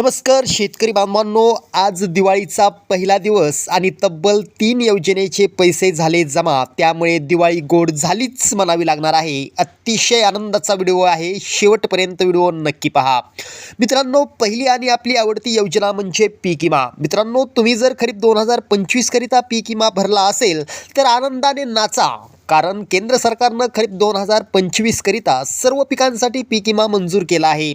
नमस्कार शेतकरी बांधवांनो. आज दिवाळीचा पहिला दिवस आणि तब्बल तीन योजनेचे पैसे झाले जमा. त्यामुळे दिवाळी गोड झालीच म्हणावी लागणार आहे. अतिशय आनंदाचा व्हिडिओ आहे. शेवटपर्यंत व्हिडिओ नक्की पहा. मित्रांनो पहिली आणि आपली आवडती योजना म्हणजे पीक विमा. मित्रांनो तुम्ही जर खरीप दोन हजार पंचवीसकरिता पीक विमा भरला असेल तर आनंदाने नाचा. कारण केंद्र सरकारनं खरीप दोन हजार पंचवीसकरिता सर्व पिकांसाठी पीक विमा मंजूर केला आहे.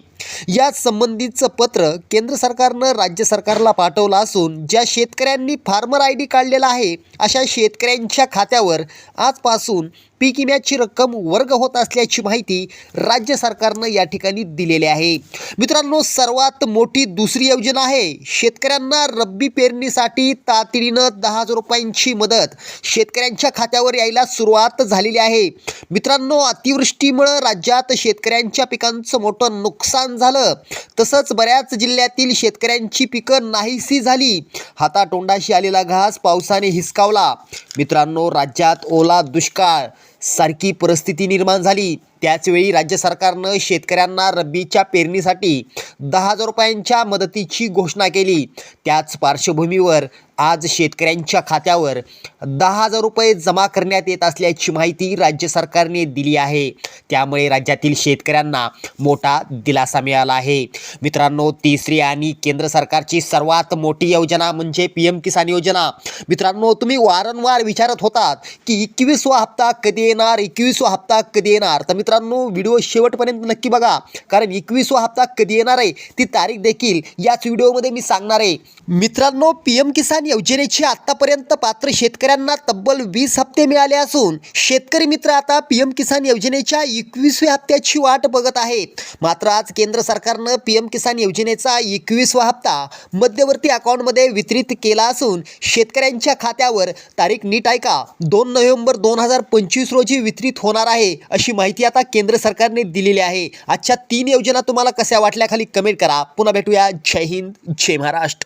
या संबंधीचं पत्र केंद्र सरकारनं राज्य सरकारला पाठवलं असून ज्या शेतकऱ्यांनी फार्मर आय डी काढलेला आहे अशा शेतकऱ्यांच्या खात्यावर आजपासून पीक विम्याची रक्कम वर्ग होत असल्याची माहिती राज्य सरकारनं या ठिकाणी दिलेली आहे. मित्रांनो सर्वात मोठी दुसरी योजना आहे. शेतकऱ्यांना रब्बी पेरणीसाठी तातडीनं दहा हजार रुपयांची मदत शेतकऱ्यांच्या खात्यावर यायला सुरुवात झालेली आहे. मित्रांनो अतिवृष्टीमुळं राज्यात शेतकऱ्यांच्या पिकांचं मोठं नुकसान झालं. तसंच बऱ्याच जिल्ह्यातील शेतकऱ्यांची पिकं नाहीशी झाली. हातातोंडाशी आलेला घास पावसाने हिसकावला. मित्रांनो राज्यात ओला दुष्काळ. सारखी परिस्थिती निर्माण झाली. त्याचवेळी राज्य सरकारनं शेतकऱ्यांना रब्बीच्या पेरणीसाठी दहा हजार रुपयांच्या मदतीची घोषणा केली. त्याच पार्श्वभूमीवर आज शेतकऱ्यांच्या खात्यावर दहा हजार रुपये जमा करण्यात येत असल्याची माहिती राज्य सरकारने दिली आहे. त्यामुळे राज्यातील शेतकऱ्यांना मोठा दिलासा मिळाला आहे. मित्रांनो तिसरी आणि केंद्र सरकारची सर्वात मोठी योजना म्हणजे पी एम किसान योजना. मित्रांनो तुम्ही वारंवार विचारत होतात की एकवीसवा हप्ता कधी येणार एकवीसवा हप्ता कधी येणार? तर मित्रांनो व्हिडिओ शेवटपर्यंत नक्की बघा. कारण एकवीसवा हप्ता कधी येणार आहे ती तारीख देखील याच व्हिडिओमध्ये मी सांगणार आहे. मित्रांनो पी एम किसान योजनेचे आत्तापर्यंत पात्र शेतकऱ्यांना तब्बल वीस हप्ते मिळाले असून शेतकरी मित्र आता पी एम किसान योजनेच्या एकवीसव्या हप्त्याची वाट बघत आहेत. मात्र आज केंद्र सरकारनं पी एम किसान योजनेचा एकवीसवा हप्ता मध्यवर्ती अकाउंटमध्ये वितरित केला असून शेतकऱ्यांच्या खात्यावर तारीख नीट ऐका दोन नोव्हेंबर दोन हजार पंचवीस रोजी वितरित होणार आहे अशी माहिती आता केंद्र सरकारने दिलेली आहे. आजच्या तीन योजना तुम्हाला कशा वाटल्या खाली कमेंट करा. पुन्हा भेटूया. जय हिंद जय महाराष्ट्र.